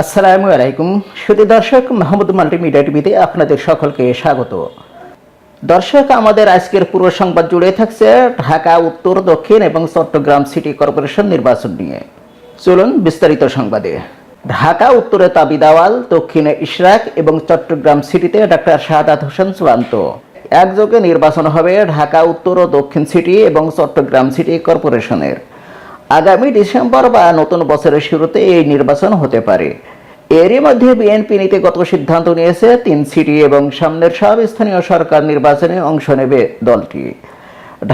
আসসালামু আলাইকুম। সুদী দর্শক, মাহমুদ মাল্টিমিডিয়া টিভিতে আপনাদের সকলকে স্বাগত। দর্শক, আমাদের আজকের পুরো সংবাদ জুড়ে থাকছে ঢাকা, উত্তর, দক্ষিণ এবং চট্টগ্রাম সিটি কর্পোরেশন নির্বাচন নিয়ে। চলুন বিস্তারিত সংবাদে। ঢাকা, উত্তরে তাবি দাওয়াল, দক্ষিণে ইশরাক এবং চট্টগ্রাম সিটিতে ডাক্তার শাহাদাত হোসেন চূড়ান্ত। একযোগে নির্বাচন হবে ঢাকা, উত্তর ও দক্ষিণ সিটি এবং চট্টগ্রাম সিটি কর্পোরেশনের। আগামী ডিসেম্বর বা নতুন বছরের শুরুতে এই নির্বাচন হতে পারে। এরই মধ্যে বিএনপি নীতিগত সিদ্ধান্ত নিয়েছে, তিন সিটি এবং সামনের সব স্থানীয় সরকার নির্বাচনে অংশ নেবে দলটি।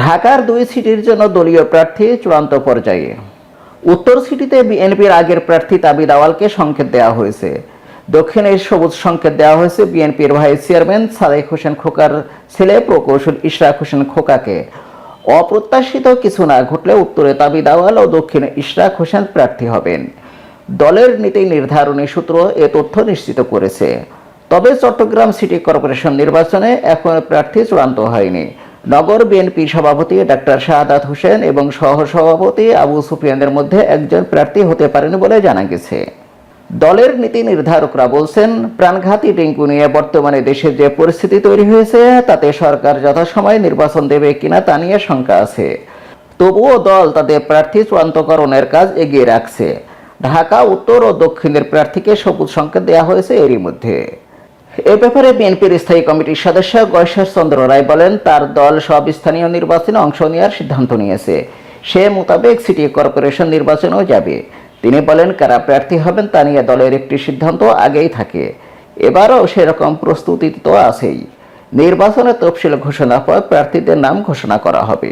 ঢাকার দুই সিটির জন্য দলীয় প্রার্থী চূড়ান্ত পর্যায়ে। উত্তর সিটিতে বিএনপির আগের প্রার্থী তাবি দাওয়ালকে সংকেত দেওয়া হয়েছে। দক্ষিণে সবুজ সংকেত দেওয়া হয়েছে বিএনপির ভাইস চেয়ারম্যান সাদেক হোসেন খোকার ছেলে প্রকৌশল ইশরাক হোসেন খোকাকে। অপ্রত্যাশিত কিছু না ঘটলে উত্তরে তাবি দাওয়াল ও দক্ষিণে ইশরাক হোসেন প্রার্থী হবেন। দলের নীতি নির্ধারণী সূত্র এ তথ্য নিশ্চিত করেছে। তবে চট্টগ্রাম সিটি কর্পোরেশন নির্বাচনে এখন প্রার্থী চূড়ান্ত হয়নি। নগর বিএনপি সভাপতি ডাক্তার শাহাদাত হোসেন এবং সহ সভাপতি আবু সুফিয়ানের মধ্যে একজন প্রার্থী হতে পারেন বলে জানা গেছে। দলের নীতি নির্ধারকরা বলছেন, প্রাণঘাতী ডেঙ্গু নিয়ে বর্তমানে দেশের যে পরিস্থিতি তৈরি হয়েছে, তাতে সরকার যথাসময়ে নির্বাচন দেবে কিনা তা নিয়ে শঙ্কা আছে। তবুও দল তাদের প্রার্থী চূড়ান্তকরণের কাজ এগিয়ে রাখছে। ঢাকা, উত্তর ও দক্ষিণের প্রার্থীকে সবুজ সংকেত দেওয়া হয়েছে এরই মধ্যে। এ ব্যাপারে বিএনপির স্থায়ী কমিটির সদস্য গৈশ্বর চন্দ্র রায় বলেন, তার দল সব স্থানীয় নির্বাচনে অংশ নেওয়ার সিদ্ধান্ত নিয়েছে। সে মোতাবেক সিটি কর্পোরেশন নির্বাচনেও যাবে। তিনি বলেন, কারা প্রার্থী হবেন তা নিয়ে দলের একটি সিদ্ধান্ত আগেই থাকে। এবারও সেরকম প্রস্তুতি তো আছেই। নির্বাচনে তফসিল ঘোষণা পর প্রার্থীদের নাম ঘোষণা করা হবে।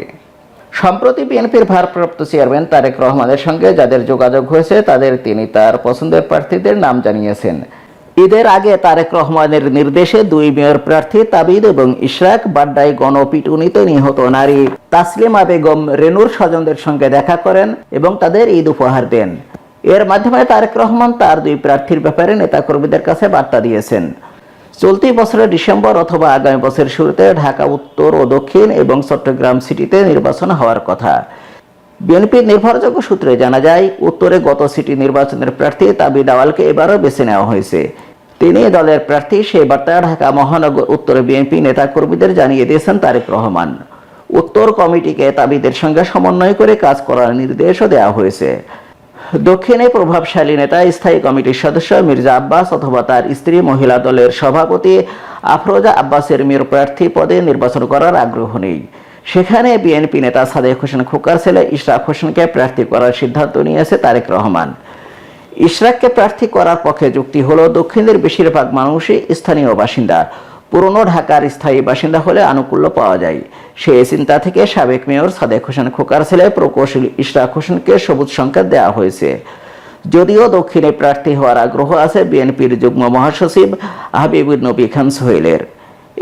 সম্প্রতি বিএনপির ভারপ্রাপ্ত চেয়ারম্যান তারেক রহমানের সঙ্গে যাদের যোগাযোগ হয়েছে, তাদের তিনি তার পছন্দের প্রার্থীদের নাম জানিয়েছেন। ঈদের আগে তারেক রহমানের নির্দেশে দুই মেয়র প্রার্থী তাবিদ এবং ইশরাক বাড্ডায় গণপিটুনিতে নিহত নারী তাসলিমা বেগম রেনুর স্বজনদের সঙ্গে দেখা করেন এবং তাদের ঈদ উপহার দেন। এর মাধ্যমে তারেক রহমান তার দুই প্রার্থীর ব্যাপারে নেতাকর্মীদের কাছে বার্তা দিয়েছেন। চলতি বছরের ডিসেম্বর অথবা আগামী বছরের শুরুতে ঢাকা, উত্তর ও দক্ষিণ এবং চট্টগ্রাম সিটিতে নির্বাচন হওয়ার কথা। বিএনপির নির্ভরযোগ্য সূত্রে জানা যায়, উত্তরে গত সিটি নির্বাচনের প্রার্থী তাবি দাওয়ালকে এবারও বেছে নেওয়া হয়েছে। তিনি দলের প্রার্থী সেই বার্তা ঢাকা মহানগর উত্তরে বিএনপি নেতাকর্মীদের জানিয়ে দিয়েছেন তারেক রহমান। উত্তর কমিটিকে তাবিদের সঙ্গে সমন্বয় করে কাজ করার নির্দেশও দেওয়া হয়েছে। দক্ষিণে প্রভাবশালী নেতা, স্থায়ী কমিটির সদস্য মির্জা আব্বাস অথবা তার স্ত্রী মহিলা দলের সভাপতি আফরোজা আব্বাসের মেয়র প্রার্থী পদে নির্বাচন করার আগ্রহ নেই। সেখানে বিএনপি নেতা সাদেক হোসেন খোকার ছেলে ইশরাক হোসেনকে প্রার্থী করার সিদ্ধান্ত নিয়েছে তারেক রহমান। ইশরাককে প্রার্থী করার পক্ষে যুক্তি হলো দক্ষিণের বেশিরভাগ মানুষই স্থানীয় বাসিন্দা। পুরনো ঢাকার স্থায়ী বাসিন্দা হলে আনুকূল্য পাওয়া যায়। সেই চিন্তা থেকে সাবেক মেয়র সাদেক হোসেন খোকার ছেলে প্রকৌশলী ইশরাক হোসেনকে সবুজ সংকেত দেওয়া হয়েছে। যদিও দক্ষিণে প্রার্থী হওয়ার আগ্রহ আছে বিএনপির যুগ্ম মহাসচিব হাবিবুর নবী খান সোহেলের।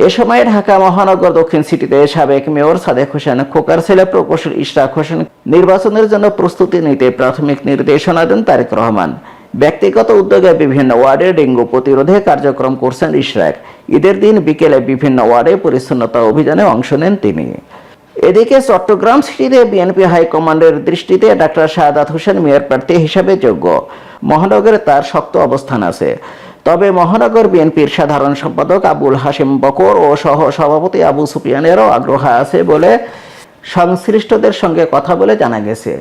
এ সময় ঢাকা মহানগর দক্ষিণ সিটিতে সাবেক মেয়র সাদেক হোসেন খোকার ছেলে প্রকৌশল ইশরাক হোসেন নির্বাচনের জন্য প্রস্তুতি নিতে প্রাথমিক নির্দেশনা দেন তারেক রহমান। ব্যক্তিগত উদ্যোগে বিভিন্ন ওয়ার্ডে ডেঙ্গু প্রতিরোধে কার্যক্রম করছেন ইশরাক। ঈদের দিন বিকেলে বিভিন্ন ওয়ার্ডে পরিচ্ছন্নতা অভিযানে অংশ নেন তিনি। এদিকে চট্টগ্রাম সিটিতে বিএনপি হাইকমান্ডের দৃষ্টিতে ডাক্তার শাহাদাত হোসেন মেয়র প্রার্থী হিসাবে যোগ্য। মহানগরে তার শক্ত অবস্থান আছে। তবে মহানগর বিএনপির সাধারণ সম্পাদক আবুল হাশিম বকর ও সহ সভাপতি আবু সুফিয়ানেরও আগ্রহ আছে বলে সংশ্লিষ্টদের সঙ্গে কথা বলে জানা গেছে।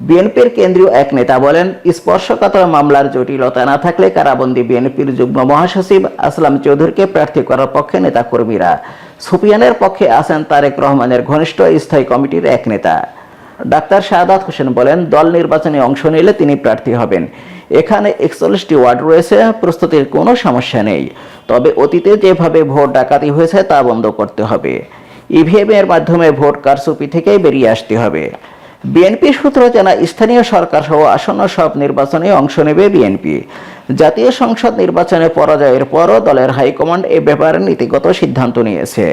বিএনপির কেন্দ্রীয় এক নেতা বলেন, স্পর্শকাতর মামলার জটিলতা না থাকলে কারাবন্দী বিএনপির যুগ্ম মহাসচিব আসলাম চৌধুরীকে প্রার্থী করার পক্ষে নেতাকর্মীরা। সুফিয়ানের পক্ষে আছেন তারেক রহমানের ঘনিষ্ঠ স্থায়ী কমিটির এক নেতা। ডাক্তার শাহাদাত হোসেন বলেন, দল নির্বাচনে অংশ নিলে তিনি প্রার্থী হবেন। এখানে একচল্লিশটি ওয়ার্ড রয়েছে, প্রস্তুতির কোনো সমস্যা নেই। তবে অতীতে যেভাবে ভোট ডাকাতি হয়েছে তা বন্ধ করতে হবে। ইভিএম এর মাধ্যমে ভোট কারচুপি থেকেই বেরিয়ে আসতে হবে। বিএনপি সূত্র জানা স্থানীয় সরকার সহ আসন্ন সব নির্বাচনে অংশ নেবে বিএনপি। জাতীয় সংসদ নির্বাচনে পরাজয়ের পরও দলের হাইকমান্ড এ ব্যাপারে নীতিগত সিদ্ধান্ত নিয়েছে।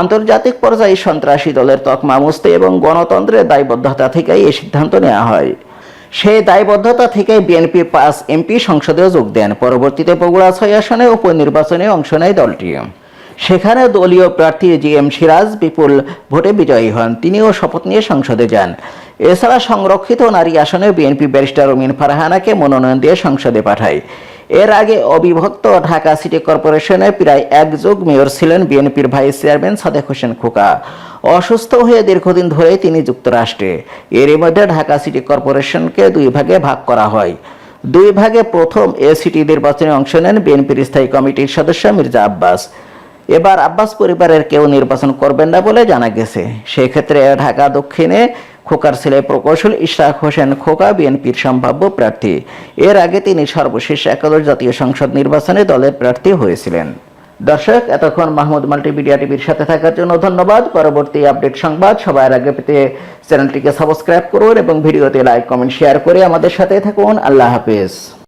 আন্তর্জাতিক পর্যায়ে সন্ত্রাসী দলের তকমা মুছতে এবং গণতন্ত্রের দায়বদ্ধতা থেকেই এই সিদ্ধান্ত নেওয়া হয়। সেই দায়বদ্ধতা থেকে বিএনপি পাঁচ এমপি সংসদেও যোগ দেন। পরবর্তীতে বগুড়া ছয় আসনে উপনির্বাচনে অংশ নেয় দলটি। সেখানে দলীয় প্রার্থী জি এম সিরাজ বিপুল ভোটে বিজয়ী হন। তিনিও শপথ নিয়ে সংসদে যান। এছাড়া সংরক্ষিত নারী আসনে বিএনপি ব্যারিস্টার রুমিন ফারহানাকে মনোনয়ন দিয়ে সংসদে পাঠায়। এর আগে অবিভক্ত ঢাকা সিটি কর্পোরেশনে প্রায় এক যুগ মেয়র ছিলেন বিএনপির ভাইস চেয়ারম্যান সাদেক হোসেন খোকা। অসুস্থ হয়ে দীর্ঘদিন ধরেই তিনি যুক্তরাষ্ট্রে। এরই মধ্যে ঢাকা সিটি কর্পোরেশনকে দুই ভাগে ভাগ করা হয়। দুই ভাগে প্রথম এ সিটি নির্বাচনে অংশ নেন বিএনপির স্থায়ী কমিটির সদস্য মির্জা আব্বাস। এবার আব্বাস পরিবারের কেউ নির্বাচন করবেন না বলে জানা গেছে। সেই ক্ষেত্রে ঢাকা দক্ষিণে খোকার ছেলে প্রকৌশল ইশরাক হোসেন খোকা বিএনপির সম্ভাব্য প্রার্থী। এর আগে তিনি সর্বশেষ একাদশ জাতীয় সংসদ নির্বাচনে দলের প্রার্থী হয়েছিলেন। দর্শক, এতক্ষণ মাহমুদ মাল্টিমিডিয়া টিভির সাথে থাকার জন্য ধন্যবাদ। পরবর্তী আপডেট সংবাদ সবার আগে পেতে চ্যানেলটিকে সাবস্ক্রাইব করুন এবং ভিডিওতে লাইক, কমেন্ট, শেয়ার করে আমাদের সাথে থাকুন। আল্লাহ হাফেজ।